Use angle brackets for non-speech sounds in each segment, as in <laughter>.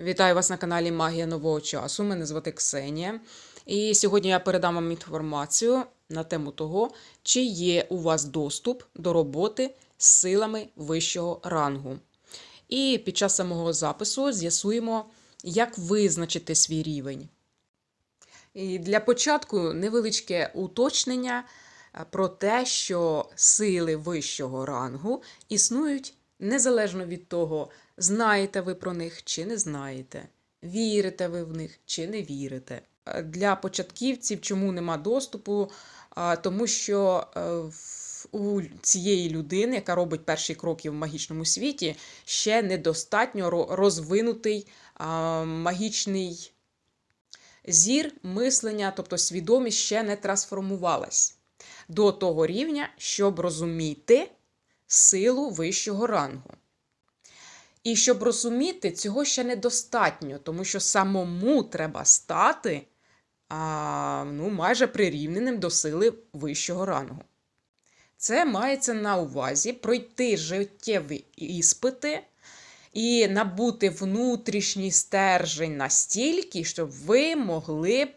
Вітаю вас на каналі Магія нового часу. Мене звати Ксенія. І сьогодні я передам вам інформацію на тему того, чи є у вас доступ до роботи з силами вищого рангу. І під час самого запису з'ясуємо, як визначити свій рівень. І для початку невеличке уточнення е, про те, що сили вищого рангу існують незалежно від того, знаєте ви про них чи не знаєте, вірите ви в них чи не вірите. Е, Для початківців чому нема доступу? Тому що е, у цієї людини, яка робить перші кроки в магічному світі, ще недостатньо розвинутий магічний зір, мислення, тобто свідомість ще не трансформувалась до того рівня, щоб розуміти силу вищого рангу. І щоб розуміти, цього ще недостатньо, тому що самому треба стати а, ну, майже прирівненим до сили вищого рангу. Це мається на увазі пройти життєві іспити і набути внутрішній стержень настільки, щоб ви могли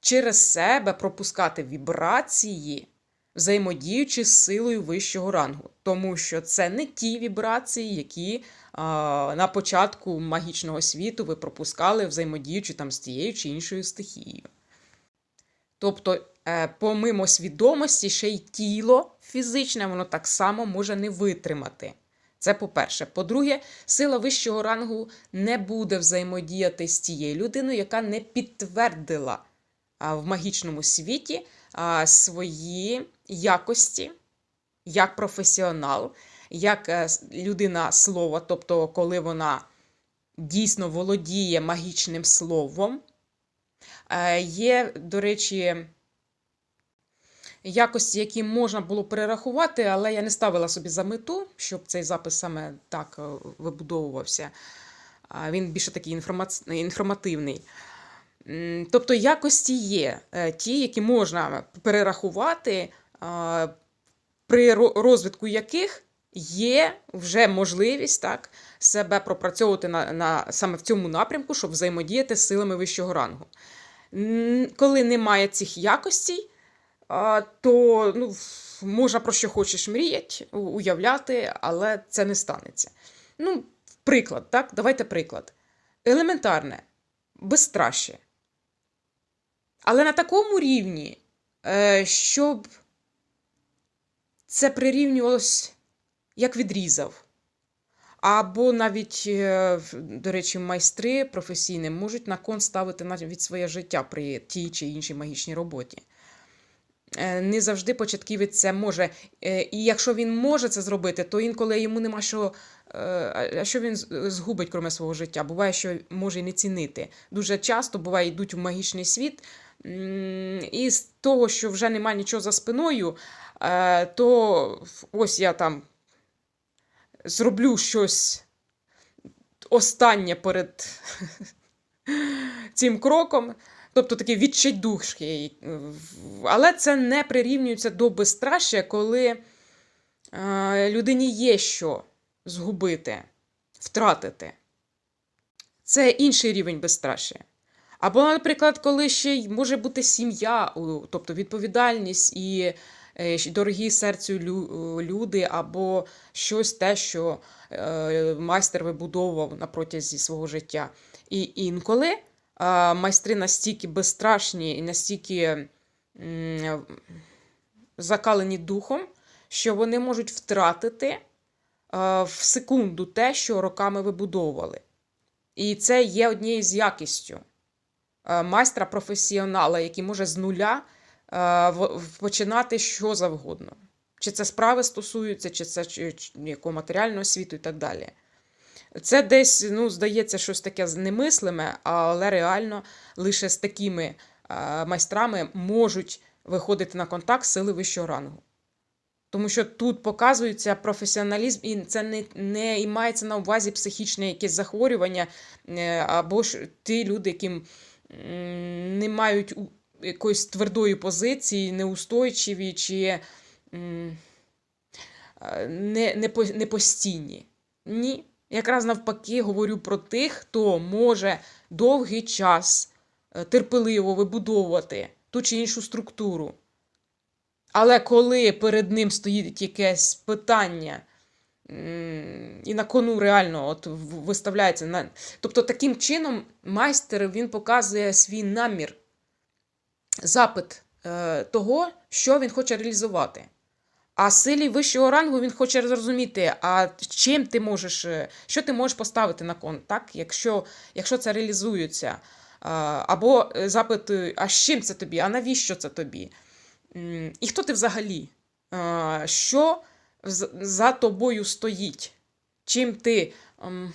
через себе пропускати вібрації, взаємодіючи з силою вищого рангу. Тому що це не ті вібрації, які а, на початку магічного світу ви пропускали, взаємодіючи там з тією чи іншою стихією. Тобто, е, помимо свідомості, ще й тіло фізичне, воно так само може не витримати. Це по-перше. По-друге, сила вищого рангу не буде взаємодіяти з тією людиною, яка не підтвердила в магічному світі свої якості як професіонал, як е, людина слова, тобто, коли вона дійсно володіє магічним словом. Е, Є, до речі, якості, які можна було перерахувати, але я не ставила собі за мету, щоб цей запис саме так е, вибудовувався. Він більше такий інформативний. Тобто якості є е, ті, які можна перерахувати, при розвитку яких є вже можливість так, себе пропрацьовувати на, на, саме в цьому напрямку, щоб взаємодіяти з силами вищого рангу. Коли немає цих якостей, то ну, можна про що хочеш мріяти, уявляти, але це не станеться. Ну, приклад, так? Давайте приклад. Елементарне, безстрашє. Але на такому рівні, е, щоб це прирівнювалось як відрізав. Або навіть, е, до речі, майстри професійні можуть на кон ставити навіть своє життя при тій чи іншій магічній роботі. Е, Не завжди початківець це може. Е, І якщо він може це зробити, то інколи йому нема що. е, А що він згубить, кроме свого життя? Буває, що може і не цінити. Дуже часто буває, йдуть в магічний світ, і з того, що вже немає нічого за спиною, то ось я там зроблю щось останнє перед <laughs> цим кроком. Тобто такий відчайдушки. Але це не прирівнюється до безстрашя, коли е, людині є що згубити, втратити. Це інший рівень безстрашя. Або, наприклад, коли ще й може бути сім'я, тобто відповідальність і е, дорогі серцю люди, або щось те, що е, майстер вибудовував на протязі свого життя. І інколи майстри настільки безстрашні і настільки закалені духом, що вони можуть втратити в секунду те, що роками вибудовували. І це є однією з якістю е, майстра професіонала, який може з нуля е, починати що завгодно. Чи це справи стосуються, чи це якого матеріального світу і так далі. Це десь, ну, здається, щось таке немислиме, але реально лише з такими е, майстрами можуть виходити на контакт сили вищого рангу. Тому що тут показується професіоналізм, і це не, не і мається на увазі психічне якесь захворювання, е, або ж ті люди, яким не мають якоїсь твердої позиції, неустойчиві чи е, не, не, не постійні. Ні. Якраз навпаки говорю про тих, хто може довгий час е, терпеливо вибудовувати ту чи іншу структуру. Але коли перед ним стоїть якесь питання, і на кону реально от виставляється на. Тобто, таким чином майстер він показує свій намір, запит е, того, що він хоче реалізувати. А силі вищого рангу він хоче зрозуміти, а чим ти можеш, е, що ти можеш поставити на кон, так? якщо, якщо це реалізується. Або е, запит, е, а з чим це тобі, а навіщо це тобі? І хто ти взагалі? Що за тобою стоїть? Чим ти ем,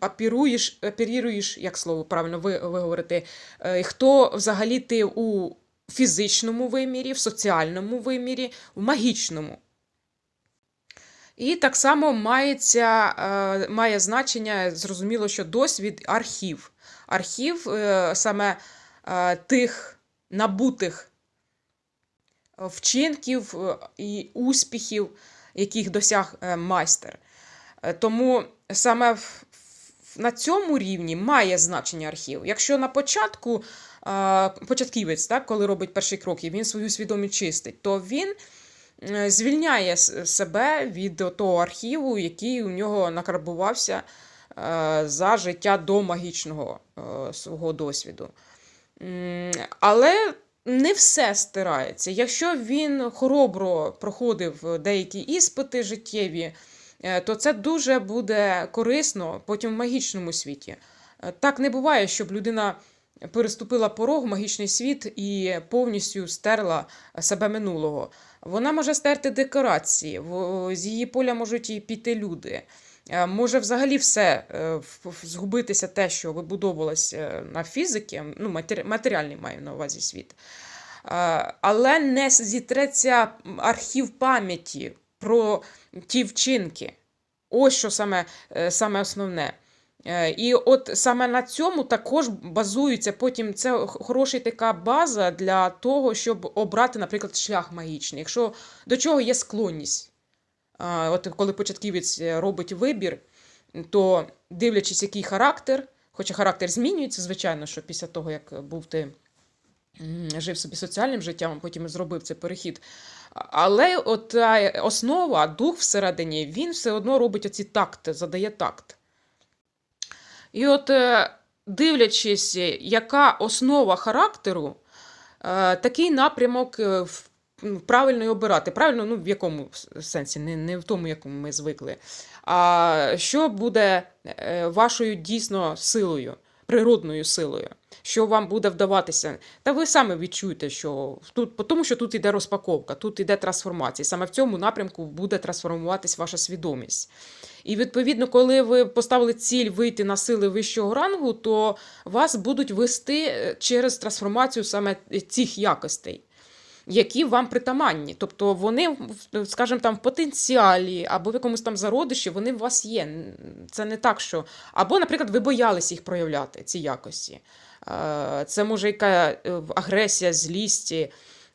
апіруєш, оперіруєш, як слово правильно ви, виговорити, Е, хто взагалі ти у фізичному вимірі, в соціальному вимірі, в магічному. І так само мається, е, має значення, зрозуміло, що досвід архів. Архів е, саме е, тих набутих вчинків і успіхів, яких досяг майстер. Тому саме на цьому рівні має значення архів. Якщо на початку початківець, так, коли робить перший крок, і він свою свідомість чистить, то він е, звільняє себе від того архіву, який у нього накарбувався е, за життя до магічного е, свого досвіду. Але не все стирається. Якщо він хоробро проходив деякі іспити життєві, то це дуже буде корисно потім в магічному світі. Так не буває, щоб людина переступила порог в магічний світ і повністю стерла себе минулого. Вона може стерти декорації, з її поля можуть і піти люди. Е, Може взагалі все е, згубитися те, що вибудовувалось е, на фізики, ну, матеріальний маю на увазі світ. Але не зітреться архів пам'яті про ті вчинки. Ось що саме, саме основне. Е, І от саме на цьому також базується потім це хороша така база для того, щоб обрати, наприклад, шлях магічний. Якщо до чого є склонність. От коли початківець е, робить вибір, то дивлячись, який характер, хоча характер змінюється, звичайно, що після того, як був ти жив собі соціальним життям, потім зробив цей перехід. Але от основа, дух всередині, він все одно робить оці такти, задає такт. І от, е, дивлячись, яка основа характеру, е, такий напрямок е, в- правильно обирати. Правильно, ну в якому сенсі, не, не в тому, якому ми звикли. А що буде вашою дійсно силою, природною силою, що вам буде вдаватися. Та ви самі відчуєте, що тут, тому що тут іде розпаковка, тут іде трансформація. Саме в цьому напрямку буде трансформуватись ваша свідомість. І відповідно, коли ви поставили ціль вийти на сили вищого рангу, то вас будуть вести е, через трансформацію саме цих якостей. Які вам притаманні, тобто вони, в- скажімо, там в потенціалі або в якомусь там зародиші, вони у вас є. Це не так, що. Або, наприклад, ви боялись їх проявляти, ці якості. Е, Це може яка е, агресія, злість.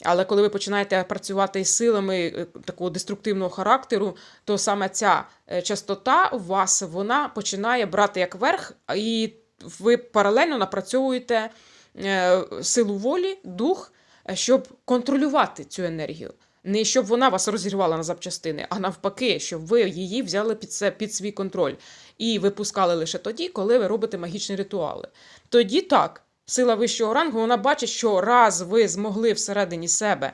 Але коли ви починаєте працювати із силами е, такого деструктивного характеру, то саме ця частота у вас вона починає брати як верх, і ви паралельно напрацьовуєте силу волі, дух, щоб контролювати цю енергію. Не щоб вона вас розірвала на запчастини, а навпаки, щоб ви її взяли під, це, під свій контроль і випускали лише тоді, коли ви робите магічні ритуали. Тоді так, сила вищого рангу, вона бачить, що раз ви змогли всередині себе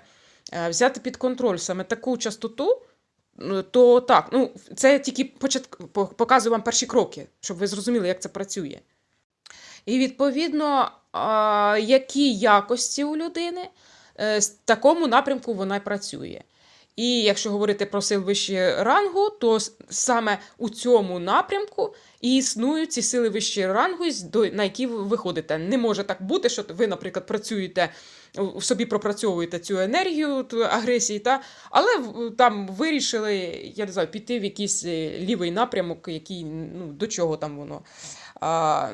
е, взяти під контроль саме таку частоту, ну, то так, ну, це тільки початк... показую вам перші кроки, щоб ви зрозуміли, як це працює. І відповідно, які якості у людини, е, з такому напрямку вона працює. І якщо говорити про сил вищого рангу, то саме у цьому напрямку і існують ці сили вищого рангу, на які ви виходите. Не може так бути, що ви, наприклад, працюєте в в собі пропрацьовуєте цю енергію агресії, та, але там вирішили, я не знаю, піти в якийсь е, лівий напрямок, який ну, до чого там воно. А,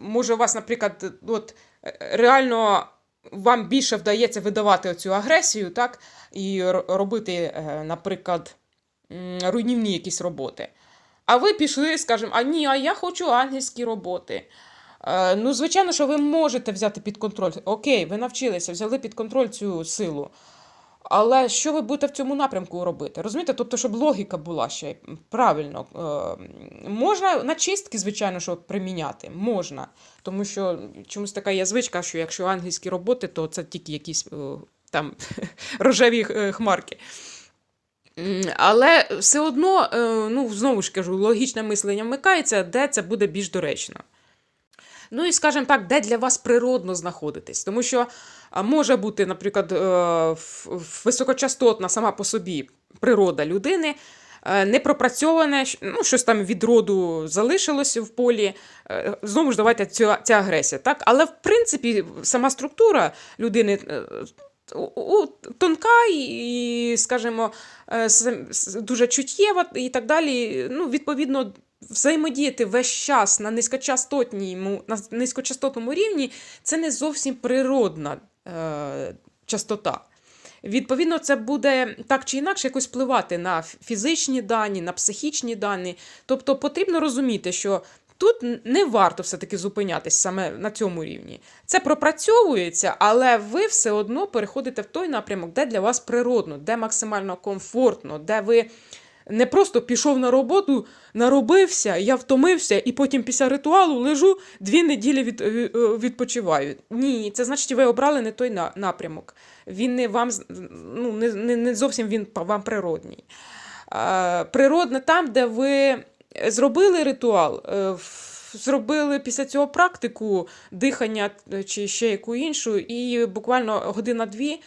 може, у вас, наприклад, от е, реально вам більше вдається видавати цю агресію, так, і робити, е, наприклад, руйнівні якісь роботи. А ви пішли, скажімо, а ні, а я хочу ангельські роботи. Е, ну, звичайно, що ви можете взяти під контроль. Окей, ви навчилися, взяли під контроль цю силу. Але що ви будете в цьому напрямку робити? Розумієте? Тобто, щоб логіка була ще правильно. Е, можна на чистки, звичайно, що приміняти. Можна. Тому що чомусь така є звичка, що якщо ангельські роботи, то це тільки якісь е, там <laughs> рожеві е, хмарки. Але все одно, ну, знову ж кажу, логічне мислення вмикається, де це буде більш доречно. Ну і скажімо так, де для вас природно знаходитись. Тому що може бути, наприклад, е, високочастотна сама по собі природа людини. е, Не пропрацьоване, ну, щось там від роду залишилося в полі. е, Знову ж давайте ця, ця агресія. Так? Але в принципі сама структура людини тонка і, скажімо, дуже чуттєва і так далі. Ну, відповідно, взаємодіяти весь час на низькочастотному, на низькочастотному рівні це не зовсім природна е, частота. Відповідно, це буде так чи інакше якось впливати на фізичні дані, на психічні дані. Тобто потрібно розуміти, що тут не варто все-таки зупинятись саме на цьому рівні. Це пропрацьовується, але ви все одно переходите в той напрямок, де для вас природно, де максимально комфортно, де ви не просто пішов на роботу, наробився, я втомився, і потім після ритуалу лежу дві неділі від, е, е, відпочиваю. Ні, це значить, ви обрали не той напрямок. Він не вам ну, не, не, не зовсім він вам природній. Природне там, де ви зробили ритуал, е, зробили після цього практику дихання чи ще яку іншу, і буквально година-дві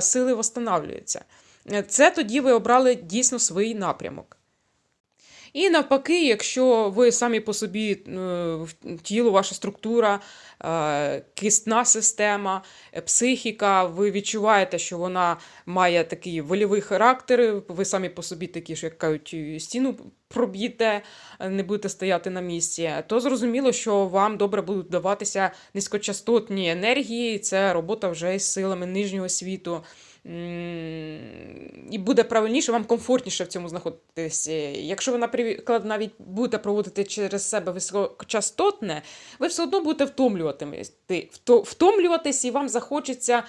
сили восстанавлюються. Це тоді ви обрали дійсно свій напрямок. І навпаки, якщо ви самі по собі е, тіло, ваша структура, е, кистна система, е, психіка, ви відчуваєте, що вона має такий вольовий характер, ви самі по собі такі ж, як кажуть, стіну проб'єте, не будете стояти на місці, то зрозуміло, що вам добре будуть даватися низькочастотні енергії, це робота вже з силами нижнього світу. І буде правильніше, вам комфортніше в цьому знаходитися. Якщо ви, наприклад, навіть будете проводити через себе високочастотне, ви все одно будете втомлюватись, вто- втомлюватись і вам захочеться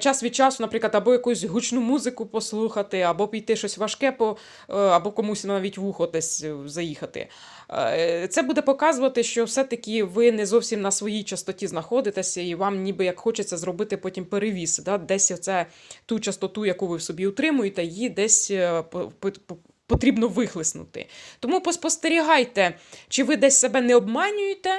час від часу, наприклад, або якусь гучну музику послухати, або піти щось важке, по, е, або комусь навіть в ухо десь е, заїхати. Е, Це буде показувати, що все-таки ви не зовсім на своїй частоті знаходитеся, і вам ніби як хочеться зробити потім перевіс. Да? Десь оце ту частоту, яку ви в собі утримуєте, її десь по- по- по- потрібно вихлеснути. Тому поспостерігайте, чи ви десь себе не обманюєте.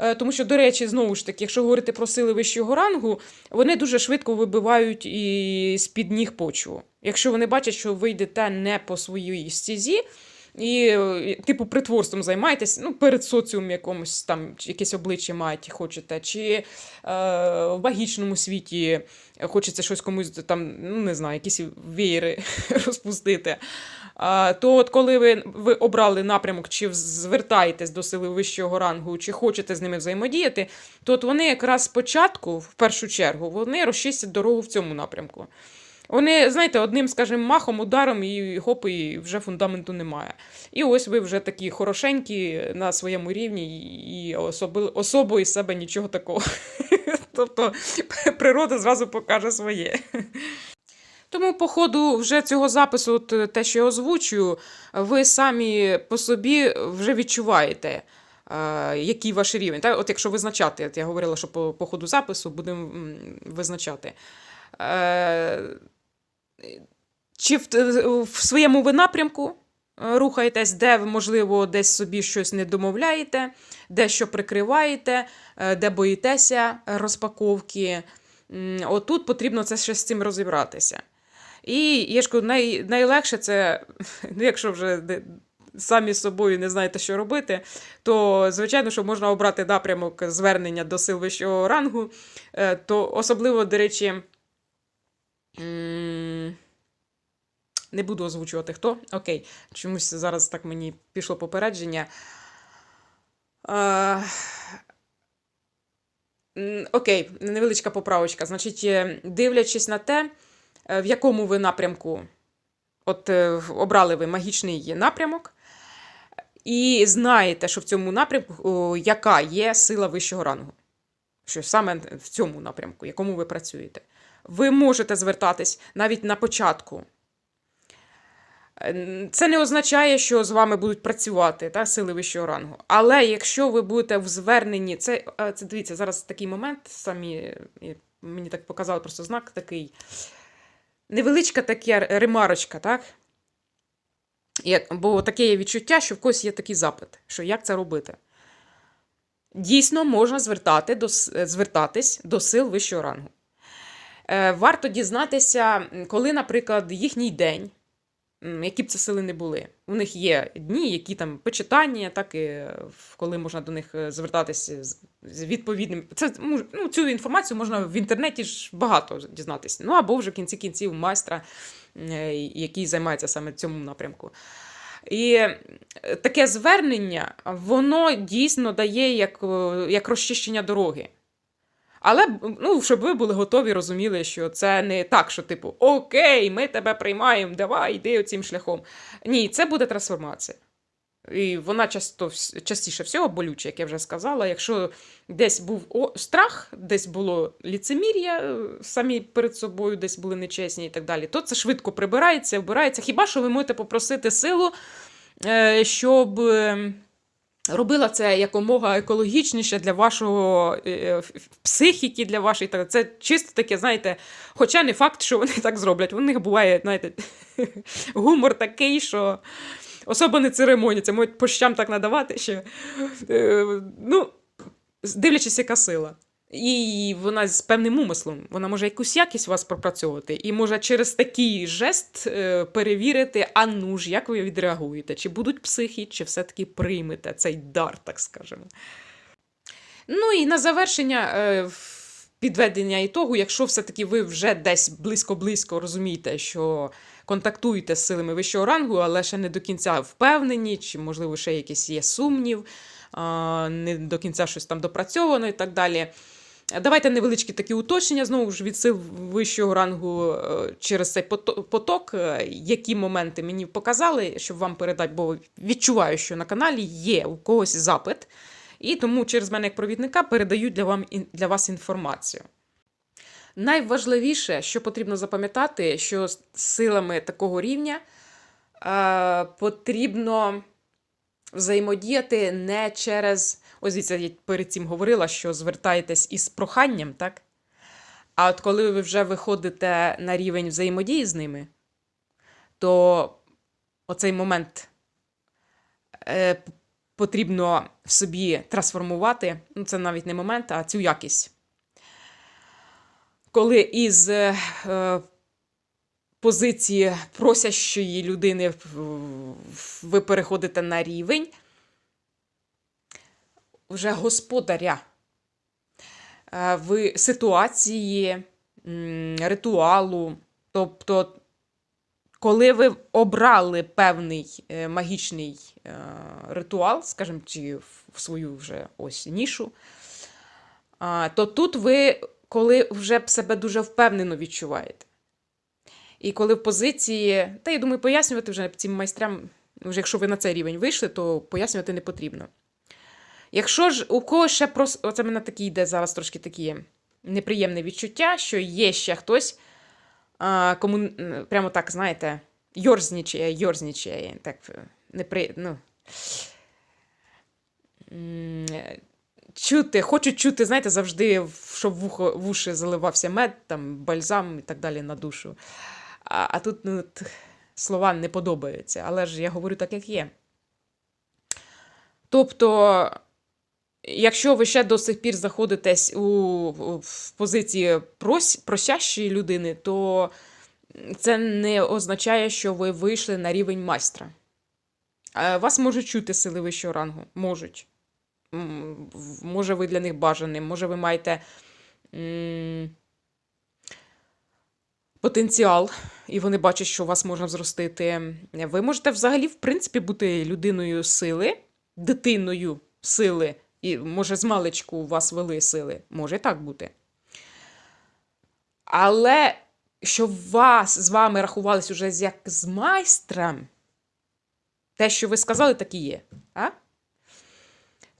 Е, Тому що, до речі, знову ж таки, якщо говорити про сили вищого рангу, вони дуже швидко вибивають і з-під ніг почву. Якщо вони бачать, що ви йдете не по своїй стізі, і, е, типу, притворством займаєтесь, ну, перед соціумом якомусь там якесь обличчя маєте, хочете, чи е, в магічному світі хочеться щось комусь там, ну не знаю, якісь веєри <laughs> розпустити. То от коли ви, ви обрали напрямок, чи звертаєтесь до сили вищого рангу, чи хочете з ними взаємодіяти, то от вони якраз спочатку, в першу чергу, вони розчистять дорогу в цьому напрямку. Вони, знаєте, одним, скажімо, махом, ударом і хоп, і вже фундаменту немає. І ось ви вже такі хорошенькі на своєму рівні, і особи, особо із себе нічого такого. <laughs> Тобто природа зразу покаже своє. Тому, по ходу вже цього запису, от те, що я озвучую, ви самі по собі вже відчуваєте, е, який ваш рівень. Так? От якщо визначати, от я говорила, що по, по ходу запису будемо визначати. Е, Чи в, в своєму ви напрямку е, рухаєтесь, де ви, можливо, десь собі щось не домовляєте, де що прикриваєте, е, де боїтеся розпаковки. Отут потрібно це ще з цим розібратися. І я ж най, найлегше це, <laughs> ну, якщо вже самі з собою не знаєте, що робити, то звичайно, що можна обрати напрямок звернення до сил вищого рангу. Е, То особливо, до речі, не буду озвучувати хто. Окей, чомусь зараз так мені пішло попередження. Е, Окей, невеличка поправочка. Значить, е, дивлячись на те, в якому ви напрямку от е, обрали ви магічний напрямок, і знаєте, що в цьому напрямку яка є сила вищого рангу. Що саме в цьому напрямку, якому ви працюєте. Ви можете звертатись навіть на початку. Е, Це не означає, що з вами будуть працювати та, сили вищого рангу. Але якщо ви будете в зверненні, це, е, це дивіться, зараз такий момент, самі е, мені так показали просто знак такий. Невеличка така ремарочка, так? Як, бо таке є відчуття, що в когось є такий запит, що як це робити. Дійсно, можна звертати до, звертатись до сил вищого рангу. Е, варто дізнатися, коли, наприклад, їхній день, які б це сили не були. У них є дні, які там почитання, так і е, коли можна до них е, звертатися з, відповідним. Це ну, цю інформацію можна в інтернеті ж багато дізнатися. Ну або вже в кінці кінців майстра, е, який займається саме цьому напрямку. І таке звернення, воно дійсно дає як, як розчищення дороги. Але ну, щоб ви були готові, розуміли, що це не так, що типу Окей, ми тебе приймаємо, давай, йди цим шляхом. Ні, це буде трансформація. І вона часто, частіше всього болюча, як я вже сказала. Якщо десь був страх, десь було ліцемір'я, е, самі перед собою десь були нечесні і так далі, то це швидко прибирається, вбирається. Хіба що ви можете попросити силу, е, щоб. Е, робила це якомога екологічніше для вашого е, ф- психіки, для вашої. Це чисто таке, знаєте, хоча не факт, що вони <laughs> так зроблять. У них буває, знаєте, <laughs> гумор такий, що особа не церемоніться, можуть по щам так надавати, що е, ну, дивлячись, яка сила. І вона з певним умислом, вона може якусь якість вас пропрацьовувати, і може через такий жест е, перевірити, а ну ж, як ви відреагуєте, чи будуть психі, чи все-таки приймете цей дар, так скажемо. Ну і на завершення е, підведення ітогу, якщо все-таки ви вже десь близько-близько розумієте, що контактуєте з силами вищого рангу, але ще не до кінця впевнені, чи, можливо, ще якийсь є сумнів, не до кінця щось там допрацьовано і так далі. Давайте невеличкі такі уточнення знову ж від сил вищого рангу е, через цей поток, е, які моменти мені показали, щоб вам передати, бо відчуваю, що на каналі є у когось запит, і тому через мене як провідника передаю для, вам, для вас інформацію. Найважливіше, що потрібно запам'ятати, що силами такого рівня е, потрібно взаємодіяти не через. Ось дивіться, я перед цим говорила, що звертаєтесь із проханням, так? А от коли ви вже виходите на рівень взаємодії з ними, то оцей момент е, потрібно в собі трансформувати. Ну, це навіть не момент, а цю якість. Коли із е, позиції просящої людини ви переходите на рівень вже господаря е, в ситуації ритуалу. Тобто, коли ви обрали певний е, магічний е, ритуал, скажімо, чи в свою вже ось нішу, то тут ви, коли вже себе дуже впевнено відчуваєте. І коли в позиції, та я думаю, пояснювати вже цим майстрам, вже якщо ви на цей рівень вийшли, то пояснювати не потрібно. Якщо ж у когось ще просто, оце мене такі йде зараз трошки такі неприємне відчуття, що є ще хтось, а, кому прямо так, знаєте, йорзнічає, йорзнічає, так непри... ну, чути, хочуть чути, знаєте, завжди, щоб в, ухо, в уші заливався мед, там, бальзам і так далі на душу. А, тут ну, слова не подобаються, але ж я говорю так, як є. Тобто, якщо ви ще до сих пір знаходитесь у, в позиції прос, просящої людини, то це не означає, що ви вийшли на рівень майстра. Вас можуть чути сили вищого рангу. Можуть. Може, ви для них бажаним, може, ви маєте потенціал, і вони бачать, що вас можна зростити. Ви можете взагалі, в принципі, бути людиною сили, дитиною сили, і може з маличку у вас вели сили. Може так бути. Але щоб вас з вами рахувались уже як з майстром, те, що ви сказали, так і є. А?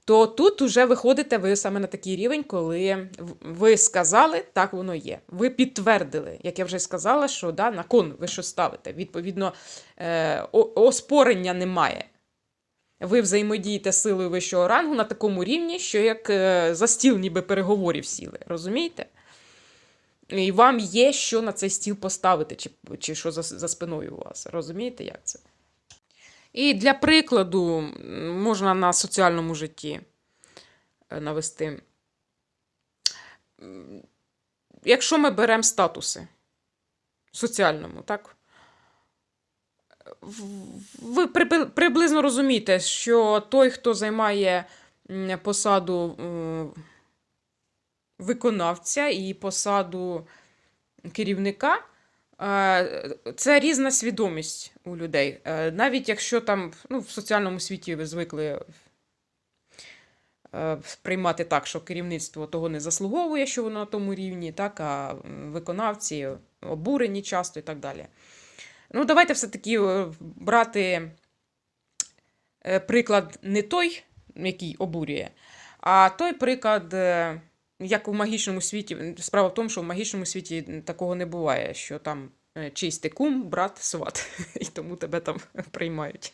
То тут вже виходите ви саме на такий рівень, коли ви сказали, так воно є. Ви підтвердили, як я вже сказала, що да, на кон ви що ставите. Відповідно, е, оспорення немає. Ви взаємодієте силою вищого рангу на такому рівні, що як е, за стіл ніби переговорів сіли. Розумієте? І вам є що на цей стіл поставити, чи, чи що за, за спиною у вас. Розумієте, як це? І для прикладу можна на соціальному житті е, навести. Якщо ми беремо статуси соціальному, так? Ви приблизно розумієте, що той, хто займає посаду виконавця і посаду керівника, е, це різна свідомість у людей. Е, Навіть якщо там ну, в соціальному світі ви звикли е, приймати так, що керівництво того не заслуговує, що воно на тому рівні, так, а виконавці обурені часто і так далі. Ну, давайте все-таки е, брати е, приклад не той, який обурює, а той приклад, е, як у магічному світі. Справа в тому, що в магічному світі такого не буває, що там е, чийсь ти кум, брат, сват, <laughs> і тому тебе там <laughs> приймають.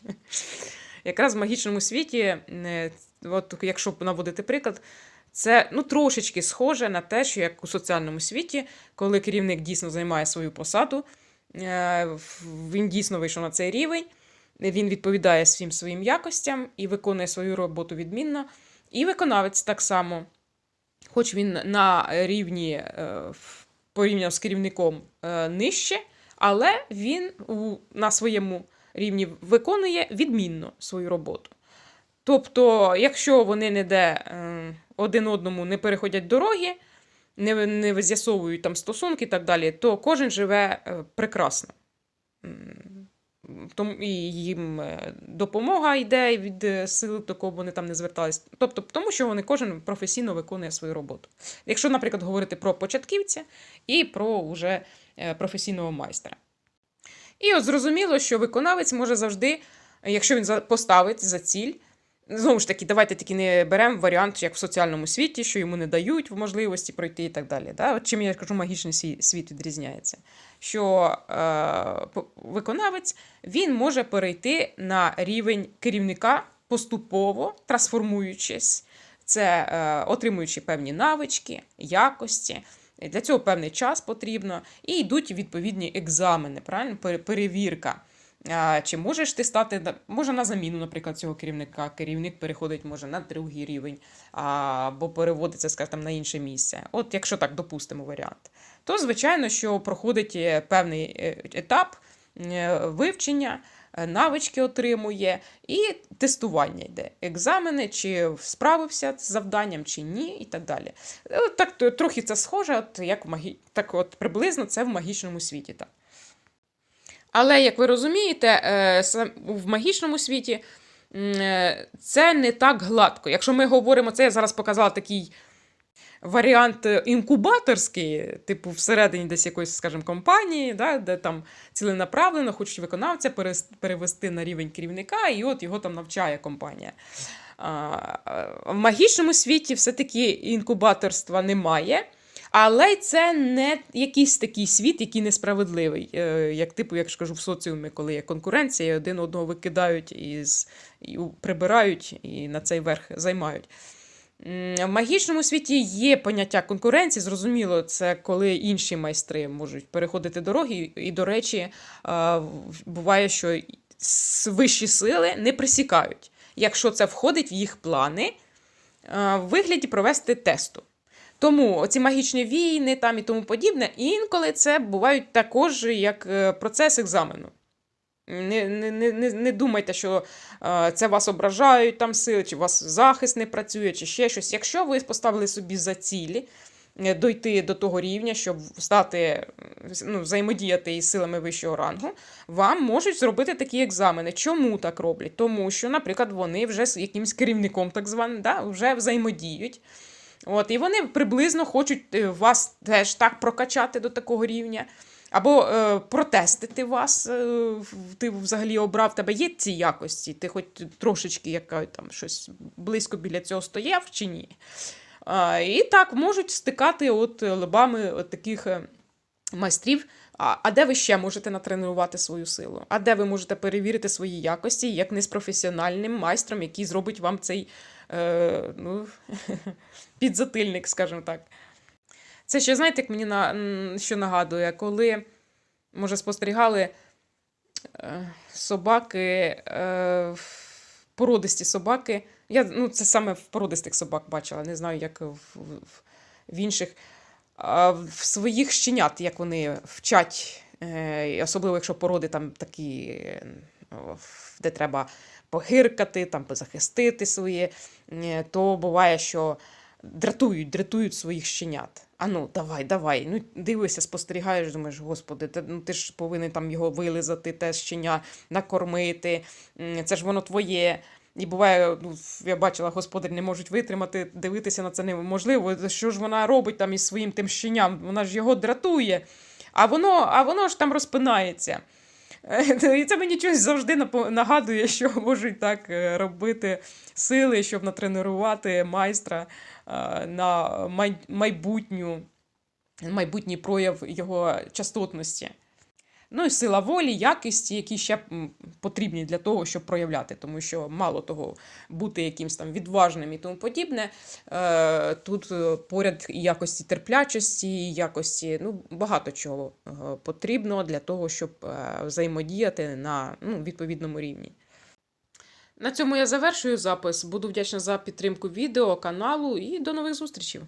Якраз в магічному світі, е, от якщо наводити приклад, це ну, трошечки схоже на те, що як у соціальному світі, коли керівник дійсно займає свою посаду, е, він дійсно вийшов на цей рівень, він відповідає всім своїм якостям і виконує свою роботу відмінно. І виконавець так само, хоч він на рівні е, порівняно з керівником е, нижче, але він на своєму рівні виконує відмінно свою роботу. Тобто, якщо вони ніде е, один одному не переходять дороги, не, не з'ясовують там стосунки і так далі, то кожен живе прекрасно. Тому і їм е, допомога йде від е, сил, до кого вони там не звертались. Тобто, тому що вони кожен професійно виконує свою роботу. Якщо, наприклад, говорити про початківця і про уже е, професійного майстра. І от зрозуміло, що виконавець може завжди, якщо він поставить за ціль, знову ж таки, давайте таки не беремо варіант, як в соціальному світі, що йому не дають можливості пройти і так далі. Да? От чим я кажу, магічний сві- світ відрізняється. Що е, виконавець він може перейти на рівень керівника поступово трансформуючись, це е, отримуючи певні навички, якості. Для цього певний час потрібно, і йдуть відповідні екзамени, правильно? Перевірка. Чи можеш ти стати може на заміну, наприклад, цього керівника? Керівник переходить може на другий рівень, або переводиться, скажімо, на інше місце. От якщо так допустимо варіант, то звичайно, що проходить е, певний е, етап е, вивчення, навички отримує, і тестування йде. Екзамени, чи справився з завданням, чи ні, і так далі. Так трохи це схоже, от як в магі... так от приблизно це в магічному світі. Так. Але, як ви розумієте, е, в магічному світі е, це не так гладко. Якщо ми говоримо, це я зараз показала такий варіант е, інкубаторський, типу всередині десь якоїсь, скажімо, компанії, да, де там ціленаправлено хочуть виконавця перевести на рівень керівника, і от його там навчає компанія. В магічному світі все-таки інкубаторства немає. Але це не якийсь такий світ, який несправедливий. Е, Як типу, як ж кажу, в соціумі, коли є конкуренція, один одного викидають і, з- і прибирають, і на цей верх займають. В магічному світі є поняття конкуренції. Зрозуміло, це коли інші майстри можуть переходити дороги. І, до речі, буває, що вищі сили не присікають, якщо це входить в їх плани в вигляді провести тесту. Тому ці магічні війни там і тому подібне, інколи це бувають також як е, процес екзамену. Не, не, не, не, думайте, що е, це вас ображають там сили, чи у вас захист не працює, чи ще щось. Якщо ви поставили собі за цілі е, дойти до того рівня, щоб стати ну, взаємодіяти із силами вищого рангу, вам можуть зробити такі екзамени. Чому так роблять? Тому що, наприклад, вони вже з якимось керівником, так званим, да, вже взаємодіють. От, і вони приблизно хочуть е, вас теж так прокачати до такого рівня. Або е, протестити вас, е, ти взагалі обрав, тебе є ці якості, ти хоч трошечки яка, там, щось близько біля цього стояв чи ні. А, і так можуть стикати от лобами от таких е, майстрів. А, а де ви ще можете натренувати свою силу? А де ви можете перевірити свої якості як не з професіональним майстром, який зробить вам цей е, ну, <laughs> підзатильник, скажімо так. Це ще, знаєте, як мені на, що нагадує, коли, може, спостерігали е, собаки, е, породисті собаки. Я, ну, це саме в породистих собак бачила, не знаю, як в, в, в інших. А в своїх щенят, як вони вчать, е, особливо якщо породи там такі, е, де треба погиркати, там позахистити своє, е, то буває, що дратують, дратують своїх щенят. А ну, давай, давай. Ну, дивишся, спостерігаєш, думаєш, господи, ти, ну, ти ж повинен там його вилизати, те щеня, накормити. Це ж воно твоє. І буває, ну, я бачила, господарі не можуть витримати, дивитися на це неможливо. Що ж вона робить там із своїм тим щеням? Вона ж його дратує, а воно, а воно ж там розпинається. Е, І це мені щось завжди нагадує, що можуть так е, робити сили, щоб натренувати майстра е, на майбутню, майбутній прояв його частотності. Ну і сила волі, якості, які ще потрібні для того, щоб проявляти, тому що мало того, бути якимсь там відважним і тому подібне. Е, тут е, поряд якості терплячості, якості, ну, багато чого е, потрібно для того, щоб взаємодіяти на ну, відповідному рівні. На цьому я завершую запис. Буду вдячна за підтримку відео, каналу і до нових зустрічей!